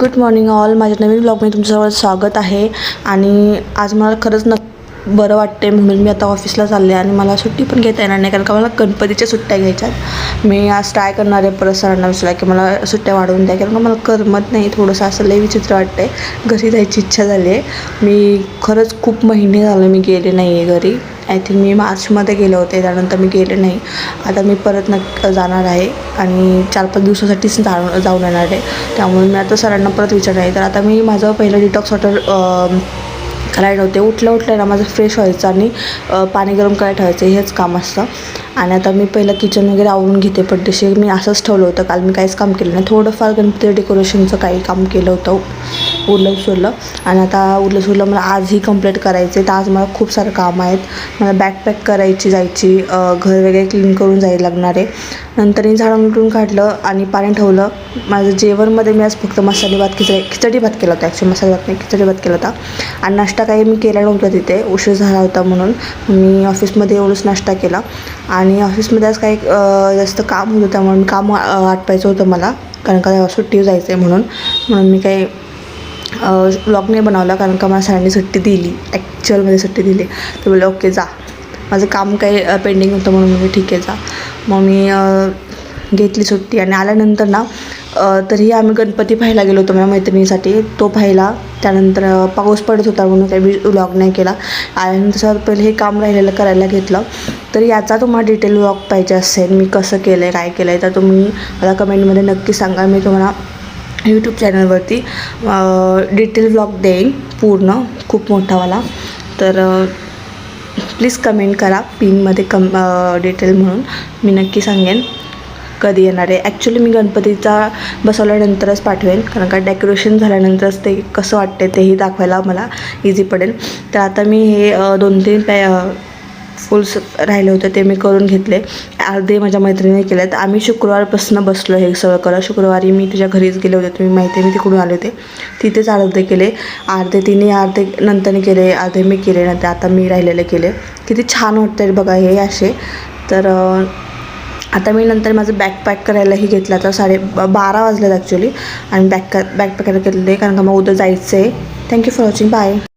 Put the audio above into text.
Good morning all माझ्या नवीन ब्लॉगमध्ये तुमच्याजवळ स्वागत आहे. आणि आज मला खरंच न बरं वाटते म्हणून मी आता ऑफिसला चालले आणि मला सुट्टी पण घेता येणार नाही कारण का मला गणपतीच्या सुट्ट्या घ्यायच्यात मी आज ट्राय करणार आहे परत सरांना विचारला की मला सुट्ट्या वाढवून द्या कारण का मला करमत नाही. थोडंसं असं लई विचित्र वाटतं आहे घरी जायची इच्छा झाली आहे. मी खरंच खूप महिने झालं मी गेले नाही आहे घरी. आय थिंक मी मार्चमध्ये गेले होते त्यानंतर मी गेले नाही. आता मी परत नक्क जाणार आहे आणि चार पाच दिवसासाठीच जा जाऊन येणार आहे. त्यामुळे मी आता सरांना परत विचारणार आहे. तर आता मी माझं पहिलं डिटॉक्स वॉटर करायला होते. उठल्या उठल्या ना माझं फ्रेश व्हायचं आणि पाणी गरम करायला ठेवायचं. हेच काम असतं. आणि आता मी पहिलं किचन वगैरे आवरून घेते. पण पड्डेशी मी असंच ठेवलं होतं. काल मी काहीच काम केलं नाही. थोडंफार गणपती डेकोरेशनचं काही काम केलं होतं. उरलं सुरलं आणि आता उरलं सुरलं मला आजही कंप्लीट करायचं आहे तर आज मला खूप सारं काम आहेत. मला बॅकपॅक करायची जायची घर वगैरे क्लीन करून जायला लागणार आहे. नंतर मी झाडं मिटून काढलं आणि पाणी ठेवलं. माझं जेवणमध्ये मी आज फक्त मसाले भात खिचडी खिचडी भात केला होता. ॲक्च्युली मसाले भात नाही खिचडी भात केला होता. आणि नाश्ता काही मी केला नव्हता तिथे. उशीर झाला होता म्हणून. मी ऑफिसमध्ये एवढंच नाश्ता केला. आणि ऑफिसमध्ये आज काही जास्त काम होतं त्यामुळे काम आटपायचं होतं मला. कारण का सुट्टी जायचं आहे म्हणून. म्हणून मी काही व्लॉग नाही बनवला कारण का मला सरांनी सुट्टी दिली. ॲक्च्युअलमध्ये सुट्टी दिली. तर बोलले ओके जा. माझं काम काही पेंडिंग होतं म्हणून मी ठीक आहे जा. मग मी घेतली सुट्टी आणि आल्यानंतर ना तरीही आम्ही गणपती पाहायला गेलो होतो माझ्या मैत्रिणीसाठी. तो पाहिला. त्यानंतर पाऊस पडत होता म्हणून काही व्लॉग नाही केला. आल्यानंतर सर पहिले हे काम राहिलेलं करायला घेतलं. तर याचा तुम्हाला डिटेल व्लॉग पाहिजे असेल. मी कसं केलं आहे काय केलं आहे तर तुम्ही मला कमेंटमध्ये नक्की सांगा. मी तुम्हाला यूट्यूब चॅनलवरती डिटेल ब्लॉग देईन पूर्ण खूप मोठावाला. तर प्लीज कमेंट करा पिनमध्ये कम डिटेल म्हणून. मी नक्की सांगेन कधी येणार आहे. ॲक्च्युली मी गणपतीचा बसवल्यानंतरच पाठवेन कारण का डेकोरेशन झाल्यानंतरच ते कसं वाटते तेही दाखवायला मला इझी पडेल. तर आता मी हे दोन तीन पॅ फुल्स राहिले होते ते मी करून घेतले. अर्धे माझ्या मैत्रिणीने केले तर आम्ही शुक्रवारपासून बसलो हे सगळं करा शुक्रवारी मी तिच्या घरीच गेले होते. तुम्ही माहिती मी तिकडून आले होते. तिथेच अर्धे केले. अर्धे तिने अर्धे नंतरने केले अर्धे मी केले नंतर आता मी राहिलेले केले. किती छान वाटतं आहे बघा हे असे. तर आता मी नंतर माझं बॅकपॅक करायलाही घेतला. तर साडे बारा वाजलेत ॲक्च्युली आणि बॅक बॅकपॅक करायला घेतले कारण का मग उद्या जायचं आहे थँक्यू फॉर वॉचिंग बाय